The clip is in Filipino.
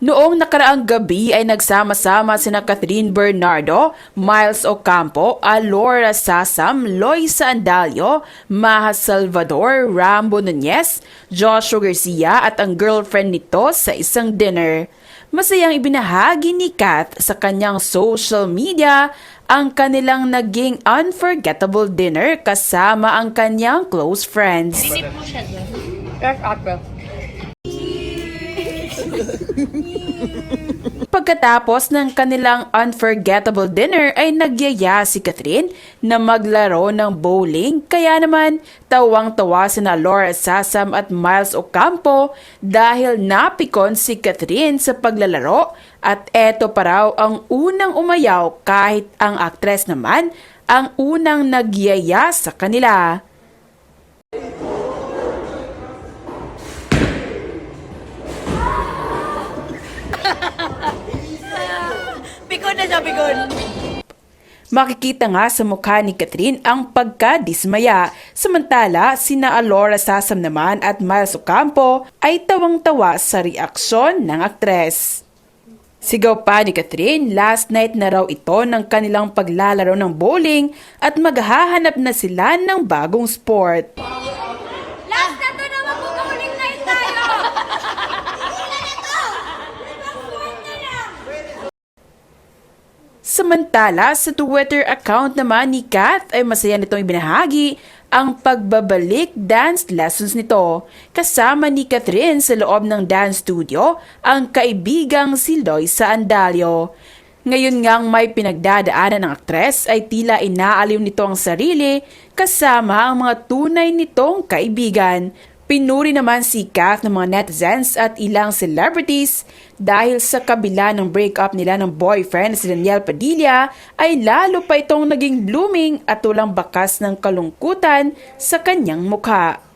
Noong nakaraang gabi ay nagsama-sama sina Catherine Bernardo, Miles Ocampo, Alora Sasam, Loisa Andalio, Maha Salvador, Rambo Nunez, Joshua Garcia at ang girlfriend nito sa isang dinner. Masayang ibinahagi ni Kat sa kanyang social media ang kanilang naging unforgettable dinner kasama ang kanyang close friends. Dinip mo siya dyan. Yes. Pagkatapos ng kanilang unforgettable dinner ay nagyaya si Catherine na maglaro ng bowling kaya naman tawang-tawa sina Laura Sasam at Miles Ocampo dahil napikon si Catherine sa paglalaro at eto pa raw ang unang umayaw kahit ang aktres naman ang unang nagyaya sa kanila. Pikon na siya. Makikita nga sa mukha ni Catherine ang pagkadismaya. Samantala, sina Alora Sasam naman at Miles Ocampo ay tawang-tawa sa reaksyon ng aktres. Sigaw pa ni Catherine, last night na raw ito ng kanilang paglalaro ng bowling at maghahanap na sila ng bagong sport. Last na to na mapupuling night tayo! Samantala, sa Twitter account naman ni Kat ay masaya nitong ibinahagi ang pagbabalik dance lessons nito. Kasama ni Catherine sa loob ng dance studio ang kaibigang si Loisa Andalio. Ngayon ngang may pinagdadaanan ng aktres ay tila inaaliw nito ang sarili kasama ang mga tunay nitong kaibigan. Pinuri naman si Kath ng mga netizens at ilang celebrities dahil sa kabila ng breakup nila ng boyfriend si Daniel Padilla ay lalo pa itong naging blooming at walang bakas ng kalungkutan sa kanyang mukha.